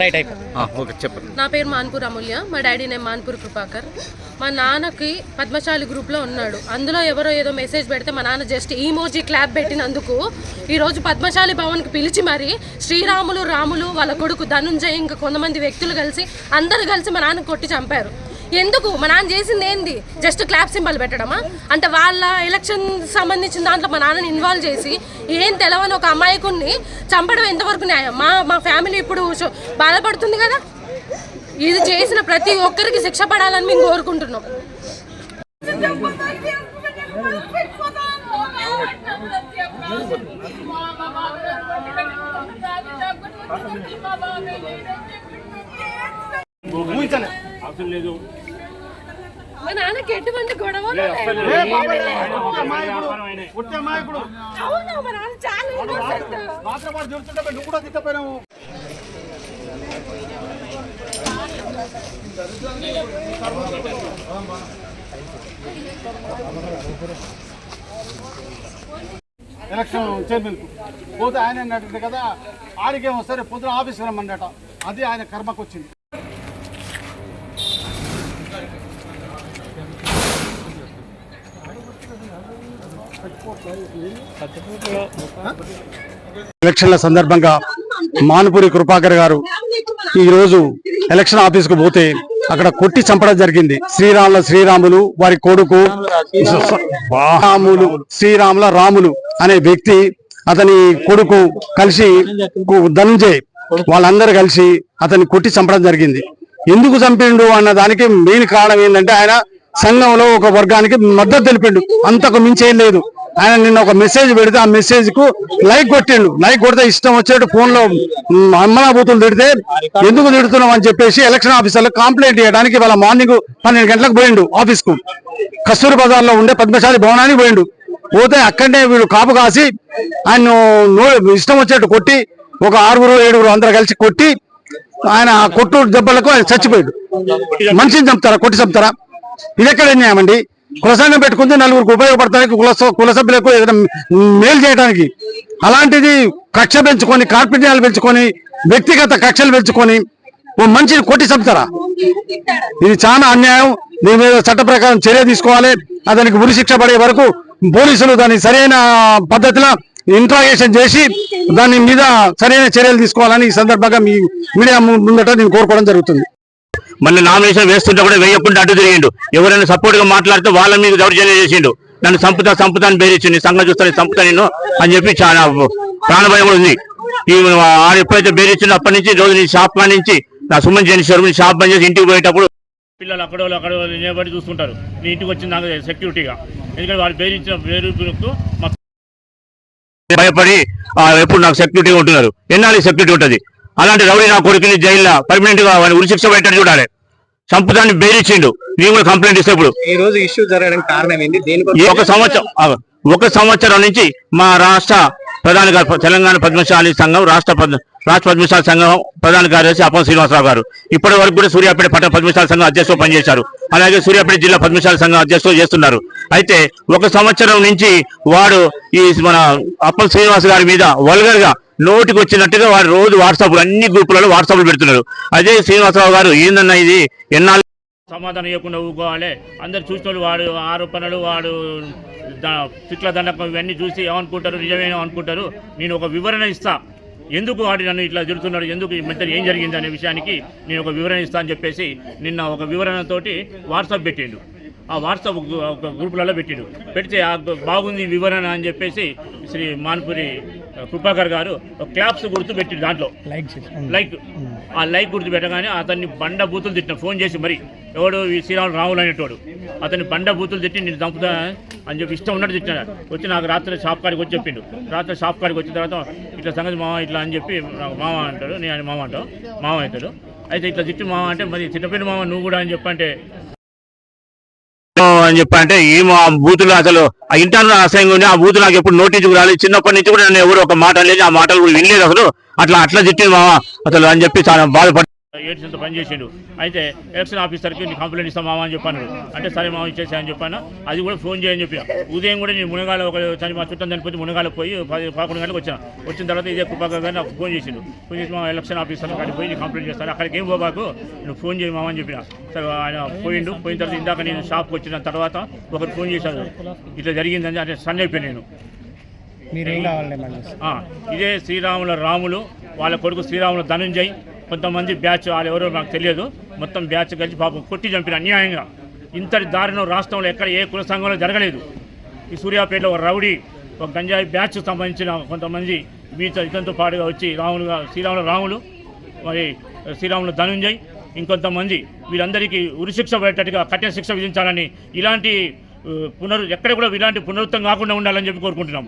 Right అయిపోయింది okay చెప్పండి. నా పేరు మాన్పూర్ అమూల్య. మా డాడీ నేమ్ మాన్పూర్ కృపాకర్. మా నాన్నకి పద్మశాలి గ్రూప్లో ఉన్నాడు. అందులో ఎవరో ఏదో మెసేజ్ పెడితే మా నాన్న జస్ట్ ఈమోజీ క్లాప్ పెట్టినందుకు ఈరోజు పద్మశాలి భవన్కి పిలిచి మరి శ్రీరాములు రాములు వాళ్ళ కొడుకు ధనుంజయ్ ఇంకా కొంతమంది వ్యక్తులు కలిసి అందరు కలిసి మా నాన్న కొట్టి చంపారు. ఎందుకు? మా నాన్న చేసింది ఏంది? జస్ట్ క్లాప్ సింబల్ పెట్టడమా? అంటే వాళ్ళ ఎలక్షన్ సంబంధించిన దాంట్లో మా నాన్నని ఇన్వాల్వ్ చేసి ఏం తెలవని ఒక అమాయకుడిని చంపడం ఎంతవరకు న్యాయం? మా మా ఫ్యామిలీ ఇప్పుడు బాధపడుతుంది కదా? ఇది చేసిన ప్రతి ఒక్కరికి శిక్ష పడాలని మేము కోరుకుంటున్నాం. అవసరం లేదు. మా నాన్నకి ఎటువంటి గొడవ ఎలక్షన్ చైర్మన్ పోతే ఆయన అన్నట్టు కదా ఆడికేమో సరే పొద్దున ఆఫీస్కి రమ్మన్నట అది ఆయన కర్మకు వచ్చింది ఎలక్షన్ల సందర్భంగా మానుపూరి కృపాకర్ గారు ఈ రోజు ఎలక్షన్ ఆఫీస్కు పోతే అక్కడ కొట్టి చంపడం జరిగింది. శ్రీరాముల శ్రీరాములు వారి కొడుకు రాములు శ్రీరాముల రాములు అనే వ్యక్తి అతని కొడుకు కలిసి ధనంజయ్ వాళ్ళందరూ కలిసి అతన్ని కొట్టి చంపడం జరిగింది. ఎందుకు చంపిండు అన్న దానికి మెయిన్ కారణం ఏంటంటే ఆయన సంఘంలో ఒక వర్గానికి మద్దతు తెలిపిండు. అంతకు మించి ఏం లేదు. ఆయన నిన్న ఒక మెసేజ్ పెడితే ఆ మెసేజ్కు లైక్ కొట్టిండు. లైక్ కొడితే ఇష్టం వచ్చేట్టు ఫోన్లో మ్, అమ్మనా బూతులు తిడితే ఎందుకు తిడుతున్నాం అని చెప్పేసి ఎలక్షన్ ఆఫీసర్లు కంప్లైంట్ చేయడానికి వాళ్ళ మార్నింగ్ పన్నెండు గంటలకు పోయిండు ఆఫీస్కు. కస్తూరి బజార్లో ఉండే పద్మశాలి భవనానికి పోయిండు. పోతే అక్కడనే వీడు కాపు కాసి ఆయన ఇష్టం వచ్చేట్టు కొట్టి ఒక ఆరుగురు ఏడుగురు అందరు కలిసి కొట్టి ఆయన ఆ కొట్టు దెబ్బలకు ఆయన చచ్చిపోయాడు. మనిషిని చంపుతారా? కొట్టి చంపుతారా? ఇది ఎక్కడ అండి? కుల సంఘం పెట్టుకుంటే నలుగురికి ఉపయోగపడటానికి కుల స- కుల సభ్యులకు ఏదైనా మేలు చేయడానికి అలాంటిది కక్ష పెంచుకొని కార్పణ్యాలు పెంచుకొని వ్యక్తిగత కక్షలు పెంచుకొని ఓ మనిషిని కొట్టి చంపుతారా? ఇది చాలా అన్యాయం. దీని మీద చట్ట ప్రకారం చర్య తీసుకోవాలి. అతనికి ఉరి శిక్ష పడే వరకు పోలీసులు దాన్ని సరైన పద్ధతిలో ఇంట్రాగేషన్ చేసి దాని మీద సరైన చర్యలు తీసుకోవాలని ఈ సందర్భంగా మీ మీడియా ముందట నేను కోరుకోవడం జరుగుతుంది. మళ్ళీ నామినేషన్ వేస్తుంటే కూడా వేయకుండా అడ్డు తిరిగిండు. ఎవరైనా సపోర్ట్గా మాట్లాడితే వాళ్ళ మీద దౌర్జన్యం చేసిండు. నన్ను సంపుతా సంపుతా అని బెదిరించింది సంఘం చూస్తాను సంపుతా నేను అని చెప్పి చాలా ప్రాణభయం ఉంది. ఈ ఆడు ఎప్పుడైతే బెదిరించిందో అప్పటి నుంచి రోజు నీ షాప్ కాడి నుంచి నా సుమన్ జనీశ్వరం షాప్ బంద్ చేసి ఇంటికి పోయేటప్పుడు పిల్లలు అక్కడ వాళ్ళు అక్కడ నిలబడి చూస్తుంటారు. నీ ఇంటికి వచ్చింది నాకు సెక్యూరిటీగా ఎందుకంటే వాళ్ళు బెదిరించిన బెదిరింపులకు మా భయపడి ఎప్పుడు నాకు సెక్యూరిటీ ఉంటున్నారు. ఎన్నాళ్ళు సెక్యూరిటీ ఉంటుంది? అలాంటి రౌడీ నా కొడుకుని జైల్లో పర్మనెంట్గా వాడిని ఉరి శిక్ష పెట్టాడు చూడాలి. చంపుతాన్ని బెదిరించిండు. నేను కూడా కంప్లైంట్ ఇస్తే ఇప్పుడు. ఈ రోజు ఇష్యూ జరగడానికి కారణం ఏంటి ఒక సంవత్సరం ఒక సంవత్సరం నుంచి మా రాష్ట్ర ప్రధాన తెలంగాణ పద్మశాలి సంఘం రాష్ట్ర రాష్ట్ర పద్మశాలి సంఘం ప్రధాన కార్యదర్శి అప్పం శ్రీనివాసరావు గారు. ఇప్పటి వరకు కూడా సూర్యాపేట పట్టణ పద్మశాలి సంఘం అధ్యక్షులు పనిచేశారు. అలాగే సూర్యాపేట జిల్లా పద్మశాలి సంఘం అధ్యక్షులు చేస్తున్నారు. అయితే ఒక సంవత్సరం నుంచి వాడు ఈ మన అప్పం శ్రీనివాస్ గారి మీద వల్గర్గా నోటికి వచ్చినట్టుగా వాడు రోజు వాట్సాప్ అన్ని గ్రూపులలో వాట్సాప్లు పెడుతున్నారు. అదే శ్రీనివాసరావు గారు ఏందన్నా ఇది? ఎన్నాళ్ళు సమాధానం ఇవ్వకుండా ఊకోవాలి. అందరు చూసిన వాళ్ళు వాడు ఆరోపణలు వాడు ద- దండకం ఇవన్నీ చూసి ఏమనుకుంటారు? నిజమేమో అనుకుంటారు? నేను ఒక వివరణ ఇస్తా. ఎందుకు వాడు నన్ను ఇట్లా తిడుతున్నాడు? ఎందుకు ఈ మధ్య ఏం జరిగింది అనే విషయానికి నేను ఒక వివరణ ఇస్తా అని చెప్పేసి నిన్న ఒక వివరణతోటి వాట్సాప్ పెట్టిండు. ఆ వాట్సాప్ ఒక గ్రూపులలో పెట్టిండు. పెడితే ఆ బాగుంది వివరణ అని చెప్పేసి శ్రీ మాన్పురి కృపాకర్ గారు ఒక క్లాప్స్ గుర్తు పెట్టిండు దాంట్లో. లైక్ ఆ లైక్ గుర్తు పెట్టగానే అతన్ని బండ బూతులు తిట్టిన ఫోన్ చేసి మరి ఎవడు ఈ శ్రీరాములు రాములు అనేటోడు అతన్ని బండ బూతులు తిట్టి నేను చంపుతా అని చెప్పి ఇష్టం ఉన్నట్టు తిట్టినాడు. వచ్చి నాకు రాత్రి షాప్ కాడికి వచ్చి చెప్పిండు. రాత్రి షాప్ కాడికి వచ్చిన తర్వాత ఇట్లా సంగతి మామ ఇట్లా అని చెప్పి నాకు మామ అంటాడు నేను మామ అంటావు మామ అవుతాడు. అయితే ఇట్లా తిట్టి మామ అంటే మరి చిన్నపిల్ల మామ నువ్వు కూడా అని చెప్పంటే అని చెప్పంటే ఏం ఆ బూతులు అసలు? ఆ ఇంటాను అసహ్యంగా ఉంది ఆ బూత్ నాకు ఎప్పుడు నోటీస్ రాలేదు. చిన్నప్పటి నుంచి కూడా నేను ఎవరు ఒక మాట లేదు ఆ మాటలు కూడా వినలేదు అసలు. అట్లా అట్లా తిట్టింది మామ అసలు అని చెప్పి చాలా బాధపడి ఏడ్స్ పని చేసిండు. అయితే ఎలక్షన్ ఆఫీసర్కి నీ కంప్లైంట్ ఇస్తాం మామ అని చెప్పాను. అంటే సరే మామ ఇచ్చేసా అని చెప్పాను. అది కూడా ఫోన్ చేయని చెప్పిన. ఉదయం కూడా నేను మునగాల ఒక చని మా చుట్టం చనిపోతే మునగాల పోయి పది పదకొండు గంటలకు వచ్చిన. వచ్చిన తర్వాత ఇదే కృపాకర్ గారు నాకు ఫోన్ చేసిండు. ఫోన్ చేసి మా ఎలక్షన్ ఆఫీసర్ కాడికి పోయి నీ కంప్లైంట్ చేస్తాను. అక్కడికి ఏం పోబాకు? నువ్వు ఫోన్ చేయి మామ అని చెప్పిన. సరే ఆయన పోయిండు. పోయిన తర్వాత ఇందాక నేను షాప్కి వచ్చిన తర్వాత ఒకరు ఫోన్ చేశాడు ఇట్లా జరిగిందని అంటే సన్ అయిపోయాను నేను. ఇదే శ్రీరాముల రాములు వాళ్ళ కొడుకు శ్రీరాముల ధనుంజయ్ కొంతమంది బ్యాచ్ వాళ్ళు ఎవరో నాకు తెలియదు. మొత్తం బ్యాచ్ కలిసి పాపం కొట్టి చంపిన అన్యాయంగా. ఇంతటి దారుణం రాష్ట్రంలో ఎక్కడ ఏ కుల సంఘంలో జరగలేదు. ఈ సూర్యాపేటలో ఒక రౌడీ ఒక గంజాయి బ్యాచ్ సంబంధించిన కొంతమంది మీతో ఇతనితో పాటుగా వచ్చి రాములుగా శ్రీరాములు రాములు మరి శ్రీరాములు ధనుంజయ్ ఇంకొంతమంది వీళ్ళందరికీ ఉరిశిక్ష పడేటట్టుగా కఠిన శిక్ష విధించాలని ఇలాంటి పునరు ఎక్కడ కూడా ఇలాంటి పునరుత్వం కాకుండా ఉండాలని చెప్పి కోరుకుంటున్నాం.